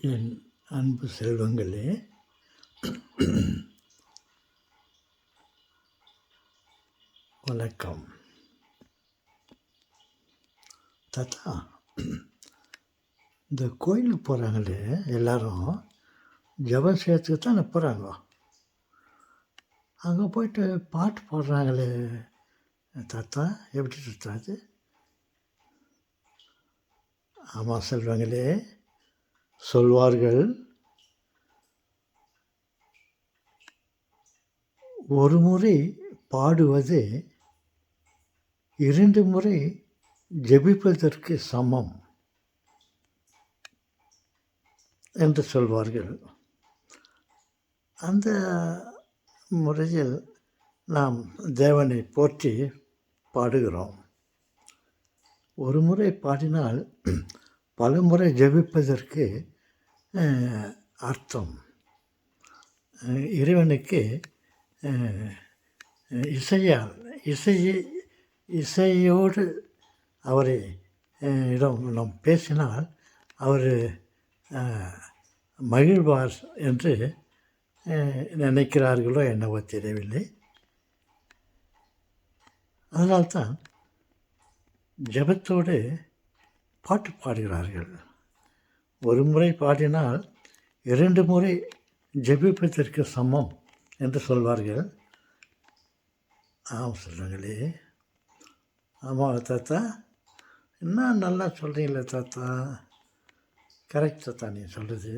என் அன்பு செல்வங்களே வணக்கம். தாத்தா இந்த கோயிலுக்கு போகிறாங்களே எல்லாரும் ஜபம் சேர்த்துக்கு தானே போகிறாங்க அங்கே போயிட்டு பாட்டு பாடுறாங்களே. தாத்தா எப்படி தாத்தா அது? ஆமாம் செல்வங்களே சொல்வார்கள் ஒரு முறை பாடுவது இரண்டு முறை ஜெபிப்பதற்கு சமம் என்று சொல்வார்கள். அந்த முறையில் நாம் தேவனை போற்றி பாடுகிறோம். ஒரு முறை பாடினால் பலமுறை ஜபிப்பதற்கு ஜெபிப்பதற்கு அர்த்தம். இறைவனுக்கு இசையால் இசையை இசையோடு அவரை இடம் நாம் பேசினால் அவர் மகிழ்வார் என்று நினைக்கிறார்களோ என்னவோ தெரியவில்லை. அதனால்தான் ஜெபத்தோடு பாட்டு பாடுகிறார்கள் ஒரு முறை பாடினால் இரண்டு முறை ஜெபிப்பதற்கு சமம் என்று சொல்வார்கள். ஆமாம் சொல்கிறாங்களே ஆமாம் தாத்தா. என்ன நல்லா சொல்கிறீங்களே தாத்தா. கரெக்ட் தாத்தா நீ சொல்கிறது